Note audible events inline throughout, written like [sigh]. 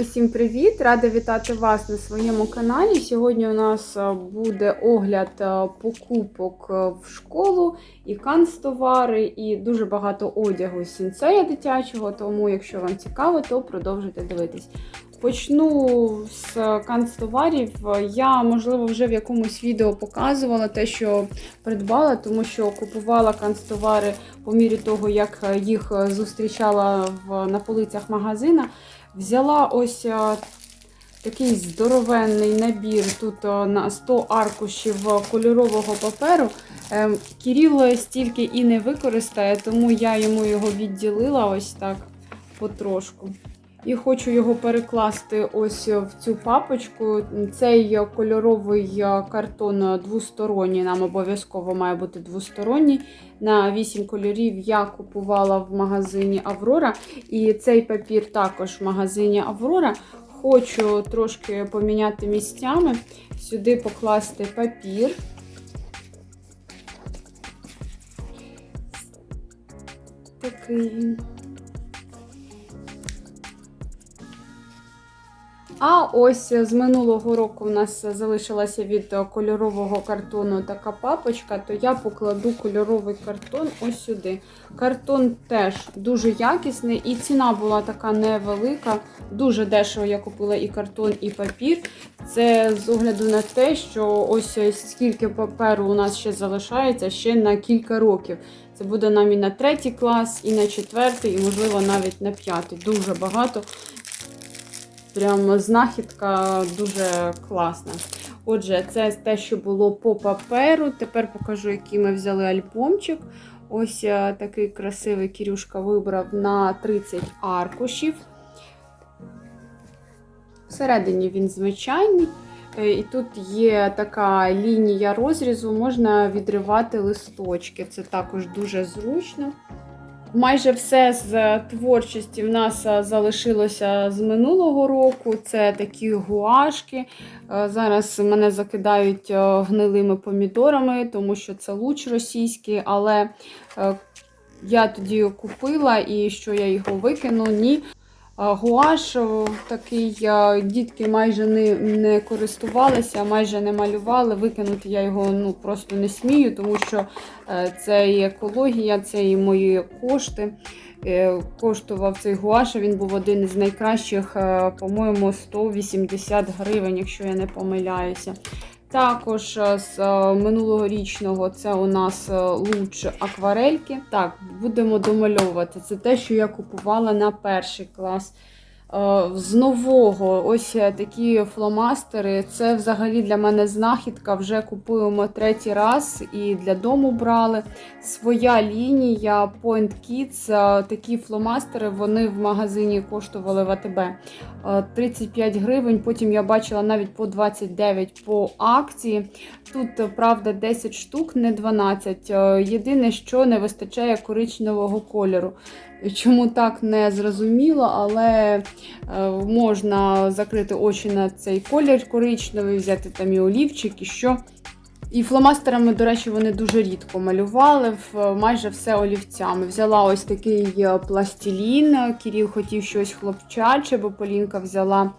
Усім привіт! Рада вітати вас на своєму каналі. Сьогодні у нас е, буде огляд е, покупок е, в школу і канцтовари, і дуже багато одягу з сінцея дитячого. Тому, якщо вам цікаво, то продовжуйте дивитись. Почну з канцтоварів. Я, можливо, вже в якомусь відео показувала те, що придбала, тому що купувала канцтовари по мірі того, як їх зустрічала в, на полицях магазина. Взяла ось такий здоровенний набір. Тут на 100 аркушів кольорового паперу. Кіріл стільки і не використає, тому я йому його відділила ось так потрошку. І хочу його перекласти ось в цю папочку. Цей кольоровий картон двосторонній, нам обов'язково має бути двосторонній. На 8 кольорів я купувала в магазині Аврора. І цей папір також в магазині Аврора. Хочу трошки поміняти місцями, сюди покласти папір. Такий він. А ось з минулого року у нас залишилася від кольорового картону така папочка, то я покладу кольоровий картон ось сюди. Картон теж дуже якісний, і ціна була така невелика. Дуже дешево я купила і картон, і папір. Це з огляду на те, що ось скільки паперу у нас ще залишається ще на кілька років. Це буде нам і на третій клас, і на четвертий, і, можливо, навіть на п'ятий. Дуже багато. Прям знахідка дуже класна. Отже, це те, що було по паперу. Тепер покажу, який ми взяли альбомчик. Ось такий красивий Кірюшка вибрав на 30 аркушів. Всередині він звичайний. І тут є така лінія розрізу, можна відривати листочки. Це також дуже зручно. Майже все з творчості в нас залишилося з минулого року. Це такі гуашки. Зараз мене закидають гнилими помідорами, тому що це луч російський, але я тоді купила і що я його викину, ні. Гуаш такий, дітки майже не не користувалися, майже не малювали. Викинути я його ну, просто не смію, тому що це і екологія, це і мої кошти. Е, коштував цей гуаш, він був один із найкращих, по-моєму, 180 гривень, якщо я не помиляюся. Також з минулогорічного це у нас луч акварельки. Так, будемо домальовувати. Це те, що я купувала на перший клас. З нового ось такі фломастери. Це взагалі для мене знахідка. Вже купуємо третій раз і для дому брали. Своя лінія Point Kids. Такі фломастери вони в магазині коштували в АТБ 35 гривень. Потім я бачила навіть по 29 по акції. Тут, правда, 10 штук, не 12. Єдине, що не вистачає коричневого кольору. Чому так не зрозуміло, але е, можна закрити очі на цей колір коричневий, взяти там і олівчик, і що. І фломастерами, до речі, вони дуже рідко малювали, майже все олівцями. Взяла ось такий е, пластилін. Кіріл хотів щось хлопчаче, бо Полінка взяла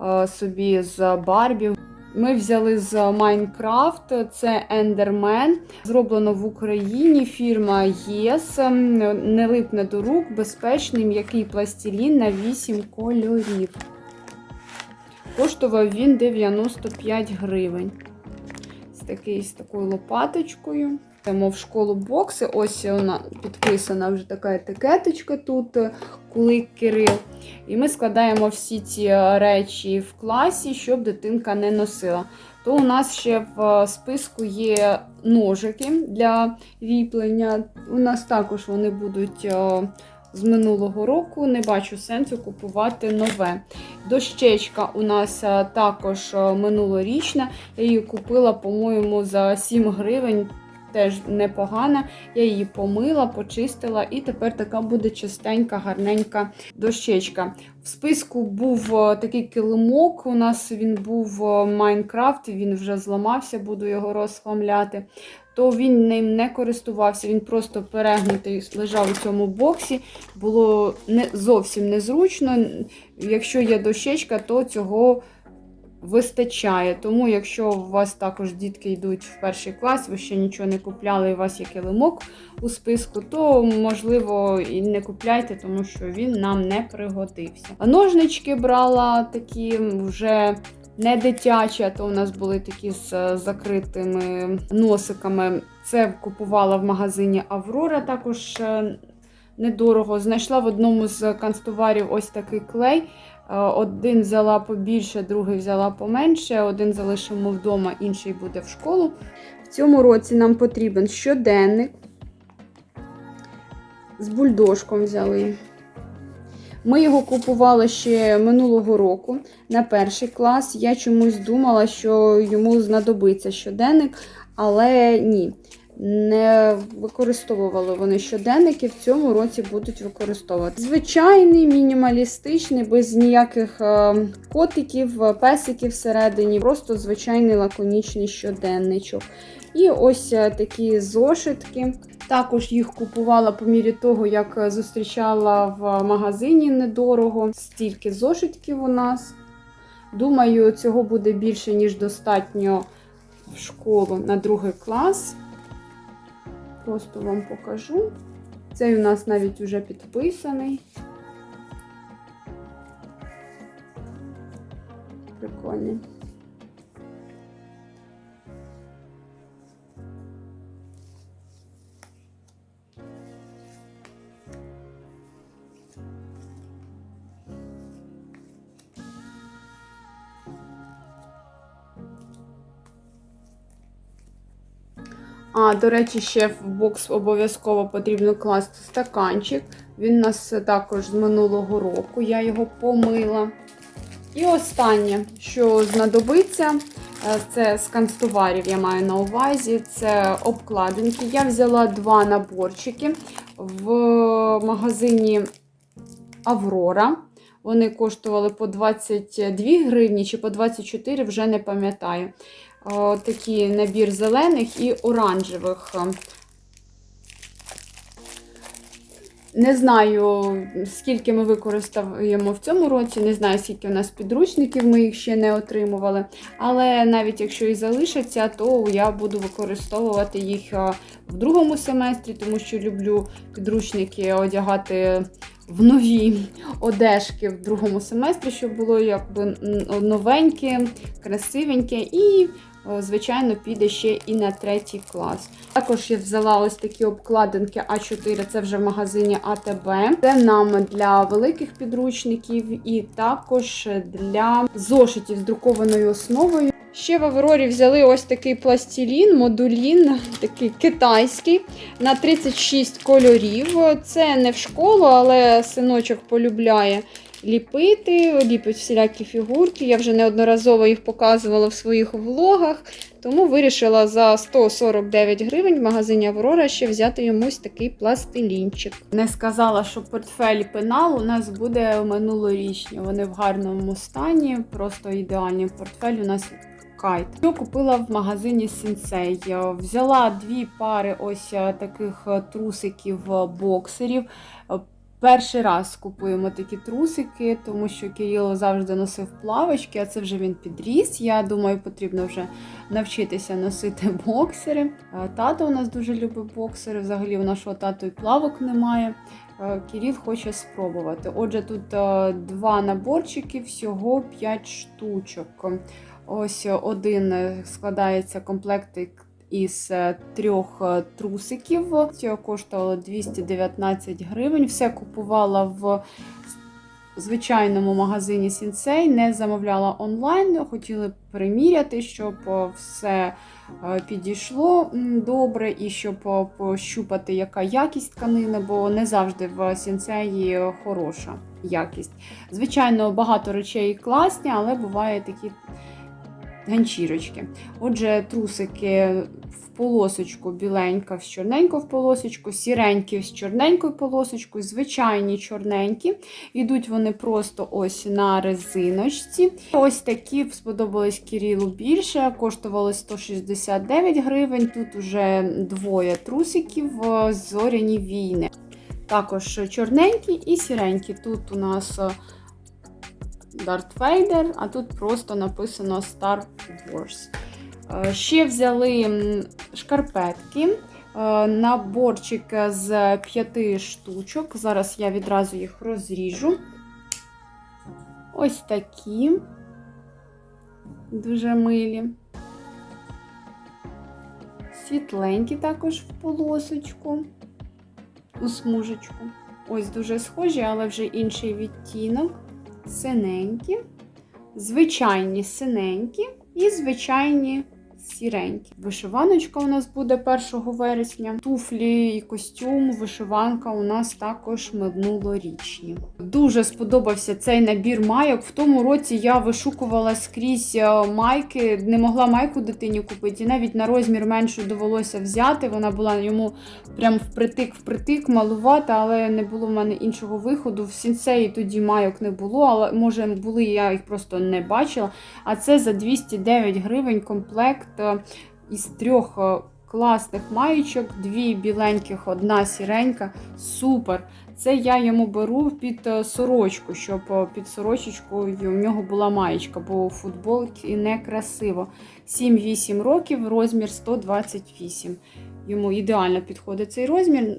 е, собі з Барбі. Ми взяли з Майнкрафт, це Ендермен. Зроблено в Україні фірма ЄС. Не липне до рук, безпечний м'який пластилін на 8 кольорів. Коштував він 95 гривень. З такий, з такою лопаточкою. Йдемо в школу бокси. Ось вона підписана вже така етикеточка тут, кулик Кирил. І ми складаємо всі ці речі в класі, щоб дитинка не носила. То у нас ще в списку є ножики для ріплення. У нас також вони будуть. З минулого року не бачу сенсу купувати нове. Дощечка у нас також минулорічна. Я її купила, по-моєму, за 7 гривень теж непогана. Я її помила, почистила, і тепер така буде чистенька, гарненька дощечка. В списку був е, такий килимок. У нас він був Майнкрафт, він вже зламався, буду його розхламляти. то він ним не користувався, він просто перегнутий лежав у цьому боксі. Було не зовсім незручно. Якщо є дощечка, то цього вистачає. Тому, якщо у вас також дітки йдуть в перший клас, ви ще нічого не купляли, і у вас є килимок у списку, то можливо і не купляйте, тому що він нам не пригодився. Ножнички брала такі вже. Не дитячі, а то у нас були такі з закритими носиками. Це купувала в магазині Аврора, також е, недорого. Знайшла в одному з канцтоварів ось такий клей. Е, Один взяла побільше, другий взяла поменше. Один залишимо вдома, інший буде в школу. В цьому році нам потрібен щоденник. З бульдожком взяли. Ми його купували ще минулого року на перший клас. Я чомусь думала, що йому знадобиться щоденник, але ні. Не використовували вони щоденники, в цьому році будуть використовувати. Звичайний, мінімалістичний, без ніяких е, котиків, е, песиків всередині, просто звичайний лаконічний щоденничок. І ось е, такі зошитки. Також їх купувала по мірі того, як зустрічала в магазині недорого. Стільки зошитків у нас. Думаю, цього буде більше, ніж достатньо в школу на другий клас. Просто вам покажу. Цей у нас навіть вже підписаний. Прикольний. А, до речі, ще в бокс обов'язково потрібно класти стаканчик. Він у нас також з минулого року, я його помила. І останнє, що знадобиться, е, це з канцтоварів, я маю на увазі, це обкладинки. Я взяла два наборчики в магазині Аврора. Вони коштували по 22 гривні чи по 24, вже не пам'ятаю. Такий набір зелених і оранжевих. Не знаю, скільки ми використаємо в цьому році, не знаю, скільки у нас підручників, ми їх ще не отримували. Але навіть якщо і залишаться, то я буду використовувати їх в другому семестрі, тому що люблю підручники одягати в нові одежки в другому семестрі, щоб було якби новеньке, красивеньке і. Звичайно, піде ще і на третій клас. Також я взяла ось такі обкладинки А4, це вже в магазині АТБ. Це нам для великих підручників і також для зошитів з друкованою основою. Ще в Аврорі взяли ось такий пластилін, модулін, такий китайський, на 36 кольорів. Це не в школу, але синочок полюбляє ліпити, ліпить всілякі фігурки. Я вже неодноразово їх показувала в своїх влогах, тому вирішила за 149 гривень в магазині Аврора ще взяти йомусь такий пластилінчик. Не сказала, що портфель пенал у нас буде минулорічні. Вони в гарному стані, просто ідеальний портфель у нас. Кайт. Що купила в магазині Sensei. Взяла дві пари ось е, таких е, трусиків е, боксерів. Перший раз купуємо такі трусики, тому що Кирило завжди носив плавочки, а це вже він підріс. Я думаю, потрібно вже навчитися носити [laughs] боксери. Тато у нас дуже любить боксери. Взагалі у нашого тату і плавок немає. Кирил хоче спробувати. Отже, тут два наборчики, всього 5 штучок. Ось один складається комплектик із трьох трусиків. Цього коштувало 219 гривень. Все купувала в звичайному магазині Сінсей, не замовляла онлайн, хотіли приміряти, щоб все підійшло добре і щоб пощупати, яка якість тканини, бо не завжди в сінцеї хороша якість. Звичайно, багато речей класні, але бувають такі ганчірочки. Отже, трусики в полосочку біленька з чорненько в полосочку, сіренькі з чорненькою полосочкою, звичайні чорненькі. Йдуть вони просто ось на резиночці. Ось такі сподобались Кірілу більше, коштували 169 гривень. Тут уже двоє трусиків е, зоряні війни. Також чорненькі і сіренькі. Тут у нас е, Дарт Вейдер, а тут просто написано Star Wars. Е, Ще взяли шкарпетки. е, Наборчик з п'яти штучок. Зараз я відразу їх розріжу. Ось такі. Дуже милі. Світленькі також в полосочку, у смужечку. Ось дуже схожі, але вже інший відтінок. Синенькі, звичайні синенькі і звичайні сіренькі. Вишиваночка у нас буде 1 вересня. Туфлі і костюм, вишиванка у нас також минулорічні. Дуже сподобався цей набір майок. В тому році я вишукувала скрізь е, майки, не могла майку дитині купити, і навіть на розмір меншу довелося взяти. Вона була йому прям впритик-впритик, малувата, але не було в мене іншого виходу. В сінсеї тоді майок не було, але може були, я їх просто не бачила. А це за 209 гривень комплект із трьох е, класних маєчок, дві біленьких, одна сіренька. Супер! Це я йому беру під е, сорочку, щоб е, під сорочечкою в нього була маєчка, бо у футболці не красиво. 7-8 років, розмір 128. Йому ідеально підходить цей розмір.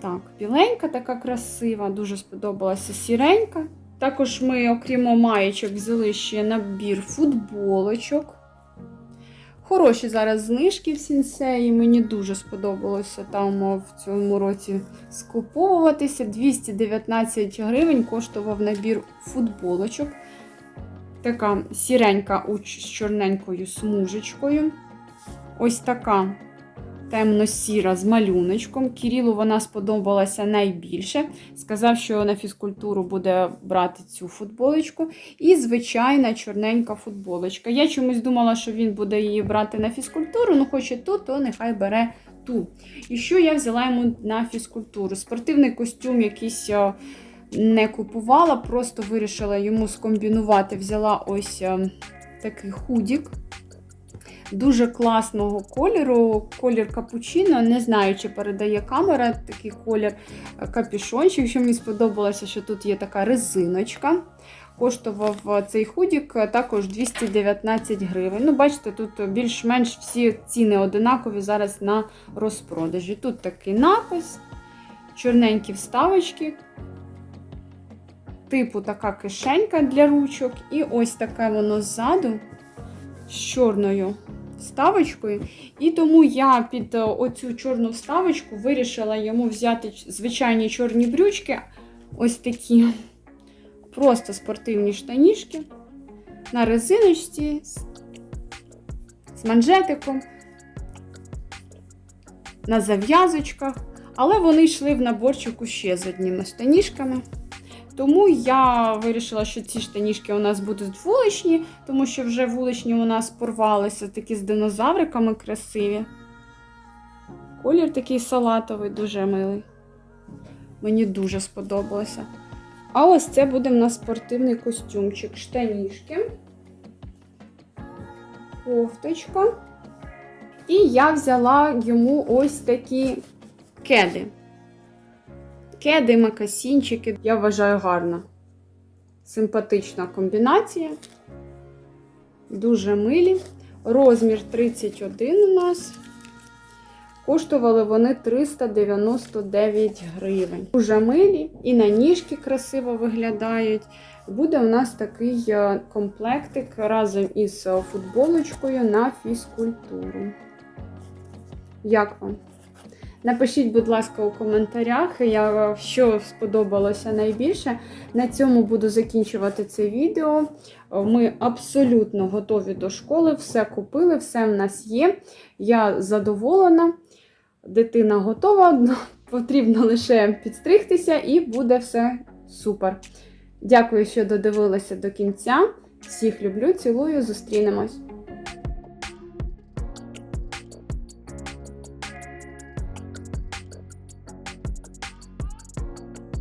Так, біленька така красива, дуже сподобалася сіренька. Також ми, окрім маєчок, взяли ще набір футболочок. Хороші зараз знижки в сінсеї. Мені дуже сподобалося там в цьому році скуповуватися. 219 гривень коштував набір футболочок. Така сіренька з чорненькою смужечкою. Ось така темно-сіра з малюночком. Кірілу вона сподобалася найбільше. Сказав, що на фізкультуру буде брати цю футболочку. І звичайна чорненька футболочка. Я чомусь думала, що він буде її брати на фізкультуру, ну хоче ту, то нехай бере ту. І що я взяла йому на фізкультуру? Спортивний костюм якийсь. е, Не купувала, просто вирішила йому скомбінувати. Взяла ось е, такий худік дуже класного кольору, колір капучино. Не знаю, чи передає камера такий колір капюшончик. Що мені сподобалося, що тут є така резиночка. Коштував е, цей худік е, також 219 гривень. Ну, бачите, тут більш-менш всі ціни одинакові зараз на розпродажі. Тут такий напис, чорненькі вставочки. Типу така кишенька для ручок. І ось таке воно ззаду з чорною вставочкою. І тому я під е, оцю чорну вставочку вирішила йому взяти звичайні чорні брючки. Ось такі просто спортивні штанішки на резиночці з, манжетиком, на зав'язочках. Але вони йшли в наборчику ще з одніми штанішками. Тому я вирішила, що ці штанішки у нас будуть вуличні, тому що вже вуличні у нас порвалися такі з динозавриками красиві. Колір такий салатовий, дуже милий. Мені дуже сподобалося. А ось це буде в нас спортивний костюмчик. Штанішки, кофточка. І я взяла йому ось такі кеди. Кеди, макасінчики. Я вважаю гарна. Симпатична комбінація. Дуже милі. Розмір 31 у нас. Коштували вони 399 гривень. Дуже милі і на ніжки красиво виглядають. Буде у нас такий е, комплектик разом із е, футболочкою на фізкультуру. Як вам? Напишіть, будь ласка, у коментарях, я- що сподобалося найбільше. На цьому буду закінчувати це відео. Ми абсолютно готові до школи, все купили, все в нас є. Я задоволена, дитина готова, потрібно лише підстригтися і буде все супер. Дякую, що додивилися до кінця. Всіх люблю, цілую, зустрінемось.